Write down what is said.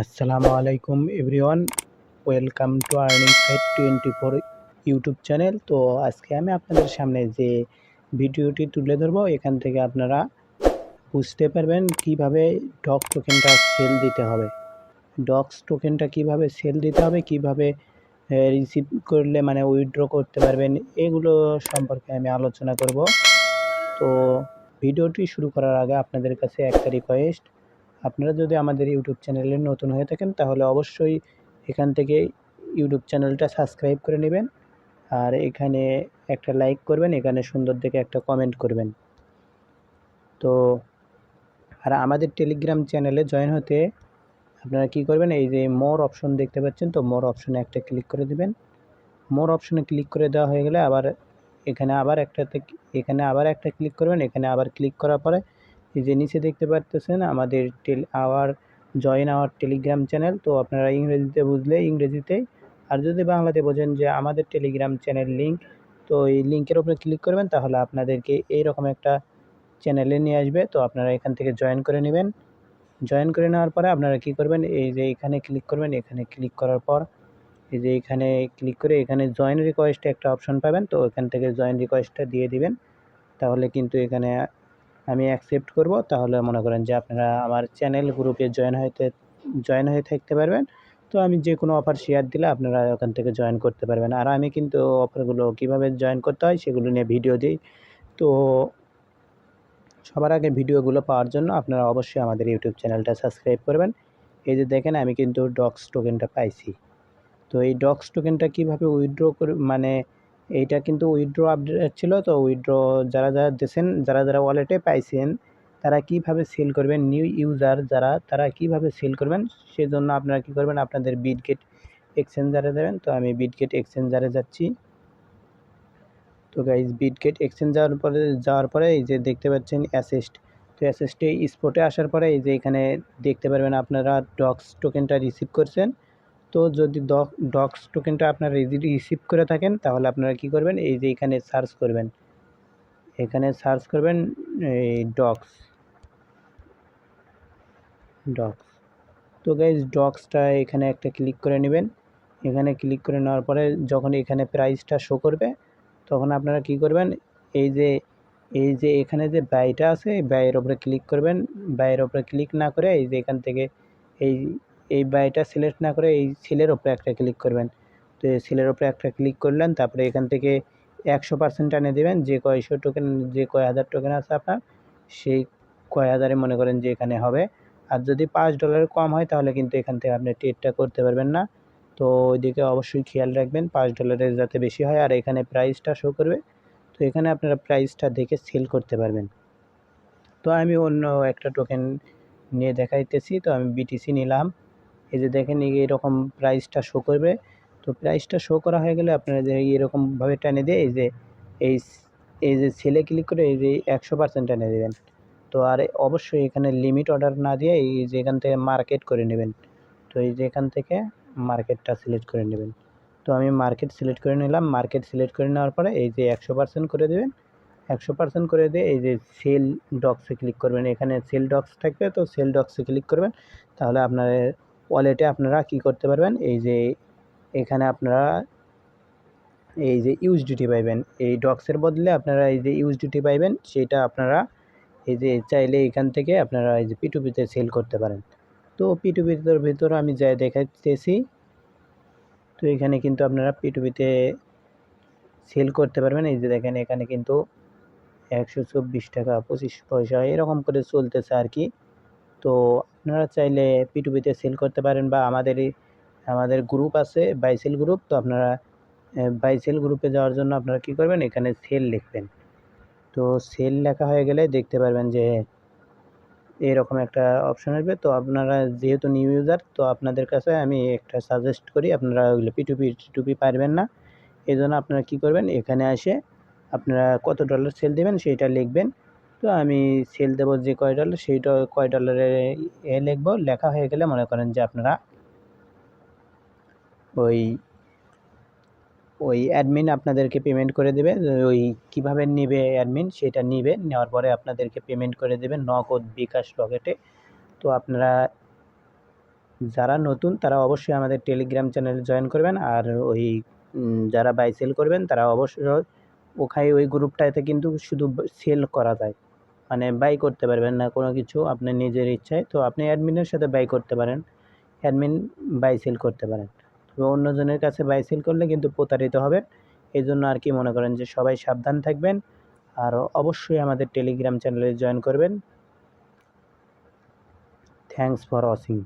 আসসালামু আলাইকুম, everyone. Welcome to earning fight twenty four YouTube channel. তো আজকে আমি আপনাদের সামনে যে ভিডিওটি তুলে ধরবো, এখান থেকে আপনারা বুঝতে পারবেন কীভাবে ডক টোকেনটা সেল দিতে হবে। ডক্স টোকেনটা কীভাবে সেল দিতে হবে, কীভাবে রিসিভ করলে মানে উইথড্র করতে পারবেন, এগুলো সম্পর্কে আমি আলোচনা করব। তো ভিডিওটি শুরু করার আগে আপনাদের কাছে একটা রিকোয়েস্ট আপনারা যদি আমাদের ইউটিউব চ্যানেলে নতুন হয়ে থাকেন, তাহলে অবশ্যই এখান থেকে ইউটিউব চ্যানেলটা সাবস্ক্রাইব করে নেবেন। আর এখানে একটা লাইক করবেন, এখানে সুন্দর দেখে একটা কমেন্ট করবেন। তো, আর আমাদের টেলিগ্রাম চ্যানেলে জয়েন হতে আপনারা কি করবেন, এই যে মোর অপশন দেখতে পাচ্ছেন, তো মোর অপশনে একটা ক্লিক করে দেবেন। মোর অপশনে ক্লিক করে দেওয়া হয়ে গেলে আবার এখানে আবার একটাতে এখানে আবার একটা ক্লিক করবেন, এখানে আবার ক্লিক করার পরে এই যে নিচে দেখতে পারতেছেন আমাদের tell our join our Telegram channel তো আপনারা ইংরেজিতে বুঝলে ইংরেজিতে আর যদি বাংলাতে বোঝেন যে আমাদের টেলিগ্রাম চ্যানেল লিঙ্ক তো এই লিঙ্কের উপরে ক্লিক করবেন, তাহলে আপনাদেরকে এইরকম একটা চ্যানেলে নিয়ে আসবে। তো আপনারা এখান থেকে জয়েন করে নেবেন। জয়েন করে নেওয়ার পরে আপনারা কি করবেন, এই যে এখানে ক্লিক করবেন, এখানে ক্লিক করার পর এই যে এখানে ক্লিক করে এখানে জয়েন রিকোয়েস্টে একটা অপশন পাবেন, তো এখান থেকে জয়েন রিকোয়েস্টটা দিয়ে দিবেন। তাহলে কিন্তু এখানে আমি অ্যাকসেপ্ট করব। তাহলে মনে করেন যে আপনারা আমার চ্যানেল গ্রুপে জয়েন হইতে জয়েন হয়ে থাকতে পারবেন। তো আমি যে কোনো অফার শেয়ার দিলে আপনারা ওখান থেকে জয়েন করতে পারবেন। আর আমি কিন্তু অফারগুলো কীভাবে জয়েন করতে হয় সেগুলো নিয়ে ভিডিও দিই। তো সবার আগে ভিডিওগুলো পাওয়ার জন্য আপনারা অবশ্যই আমাদের ইউটিউব চ্যানেলটা সাবস্ক্রাইব করবেন। এই যে দেখেন আমি কিন্তু ডক্স টোকেনটা পাইছি। তো এই ডক্স টোকেনটা কীভাবে উইথড্র করে মানে এইটা কিন্তু উইথড্র আপডেট ছিল। তো উইথড্র যারা যারা দিয়েছেন, যারা যারা ওয়ালেটে পাইছেন, তারা কীভাবে সেল করবেন? নিউ ইউজার যারা, তারা কীভাবে সেল করবেন? সেজন্য আপনারা কি করবেন? আপনাদের বিটগেট এক্সচেঞ্জারে দেবেন। তো আমি বিটগেট এক্সচেঞ্জারে যাচ্ছি। তো গাইজ বিটগেট এক্সচেঞ্জ যাওয়ার পরে যাওয়ার পরে এই যে দেখতে পাচ্ছেন অ্যাসেস্ট তো অ্যাসিস্টে স্পটে আসার পরে এই যে এখানে দেখতে পারবেন আপনারা ডক্স টোকেনটা রিসিভ করছেন। তো যদি ডক্স টোকেনটা আপনারা রিসিভ করে থাকেন, তাহলে আপনারা কি করবেন? এই যে এখানে সার্চ করবেন। এখানে সার্চ করবেন, এই ডক্স ডক্স তো গাইজ ডক্সটা এখানে একটা ক্লিক করে নেবেন। এখানে ক্লিক করে নেওয়ার পরে যখন এখানে প্রাইসটা শো করবে, তখন আপনারা কি করবেন? এই যে এই যে এখানে যে ব্যয়টা আছে এই ব্যয়ের ওপরে ক্লিক করবেন। ব্যয়ের ওপরে ক্লিক না করে এই যে এখান থেকে এই এই ব্যয়টা সিলেক্ট না করে এই সিলের ওপরে একটা ক্লিক করবেন। তো এই সিলের ওপরে একটা ক্লিক করলেন, তারপরে এখান থেকে একশো পার্সেন্ট আনে দেবেন, যে কয়শো টোকেন যে কয় হাজার টোকেন আছে আপনার, সেই কয় হাজারে মনে করেন যে এখানে হবে। আর যদি পাঁচ ডলারের কম হয়, তাহলে কিন্তু এখান থেকে আপনি ট্রেডটা করতে পারবেন না। তো ওইদিকে অবশ্যই খেয়াল রাখবেন, পাঁচ ডলারের যাতে বেশি হয়, আর এখানে প্রাইসটা শো করবে। তো এখানে আপনারা প্রাইসটা দেখে সেল করতে পারবেন। তো আমি অন্য একটা টোকেন নিয়ে দেখাইতেছি, তো আমি বিটিসি নিলাম। এই যে দেখেন এরকম প্রাইসটা শো করবে, তো প্রাইসটা শো করা হয়ে গেলে আপনারা যে এরকমভাবে টানে দিয়ে এই যে, এই এই যে সেলে ক্লিক করে এই যে একশো পার্সেন্ট টানে দেবেন। তো আর অবশ্যই এখানে লিমিট অর্ডার না দিয়ে এই যে এখান থেকে মার্কেট করে নেবেন। তো এই যে এখান থেকে মার্কেটটা সিলেক্ট করে নেবেন। তো আমি মার্কেট সিলেক্ট করে নিলাম। মার্কেট সিলেক্ট করে নেওয়ার পরে এই যে একশো পার্সেন্ট করে দেবেন। একশো পার্সেন্ট করে দিয়ে এই যে সেল ডক্সে ক্লিক করবেন। এখানে সেল ডক্স থাকবে, তো সেল ডক্সে ক্লিক করবেন। তাহলে আপনার ওয়ালেটে আপনারা কি করতে পারবেন? এই যে এখানে আপনারা এই যে ইউএসডিটি পাইবেন। এই ডক্সের বদলে আপনারা এই যে ইউএসডিটি পাইবেন, সেটা আপনারা এই যে চাইলে এখান থেকে আপনারা এই যে পিটুপিতে সেল করতে পারেন। তো পিটুপির ভিতর আমি যাই দেখাতেছি তো এখানে কিন্তু আপনারা পিটুপিতে সেল করতে পারবেন। এই যে দেখেন, এখানে কিন্তু একশো চব্বিশ টাকা, পঁচিশ পয়সা, এরকম করে চলতেছে আর কি। তো আপনারা চাইলে পিটুপিতে সেল করতে পারেন বা আমাদের আমাদের গ্রুপ আছে বাইসেল গ্রুপ তো আপনারা বাইসেল গ্রুপে যাওয়ার জন্য আপনারা কি করবেন? এখানে সেল লিখবেন। তো সেল লেখা হয়ে গেলে দেখতে পারবেন যে এরকম একটা অপশন আসবে। তো আপনারা যেহেতু নিউ ইউজার তো আপনাদের কাছে আমি একটা সাজেস্ট করি, আপনারা ওইগুলো পিটুপি টিটুপি পারবেন না। এই জন্য আপনারা কী করবেন? এখানে এসে আপনারা কত ডলার সেল দেবেন সেইটা লিখবেন। তো আমি সেল দেবো যে কয় ডলার সেইটা কয় ডলারের এ লিখব। লেখা হয়ে গেলে মনে করেন যে আপনারা ওই ওই অ্যাডমিন আপনাদেরকে পেমেন্ট করে দেবে। ওই কীভাবে নেবে অ্যাডমিন সেটা নেবে। নেওয়ার পরে আপনাদেরকে পেমেন্ট করে দেবে নগদ বিকাশ রকেটে তো আপনারা যারা নতুন, তারা অবশ্যই আমাদের টেলিগ্রাম চ্যানেলে জয়েন করবেন। আর ওই যারা বাই সেল করবেন, তারা অবশ্যই ওখানে ওই গ্রুপটাতে কিন্তু শুধু সেল করা যায়। মানে বাই করতে পারবেন না, কোনো কিছু আপনার নিজের ইচ্ছায়। তো আপনি অ্যাডমিনের সাথে বাই করতে পারেন। অ্যাডমিন বাই সেল করতে পারেন। তবে অন্যজনের কাছে বাই সেল করলে কিন্তু প্রতারিত হবেন। এই জন্য আর কি মনে করেন যে সবাই সাবধান থাকবেন। আর অবশ্যই আমাদের টেলিগ্রাম চ্যানেলে জয়েন করবেন। Thanks for watching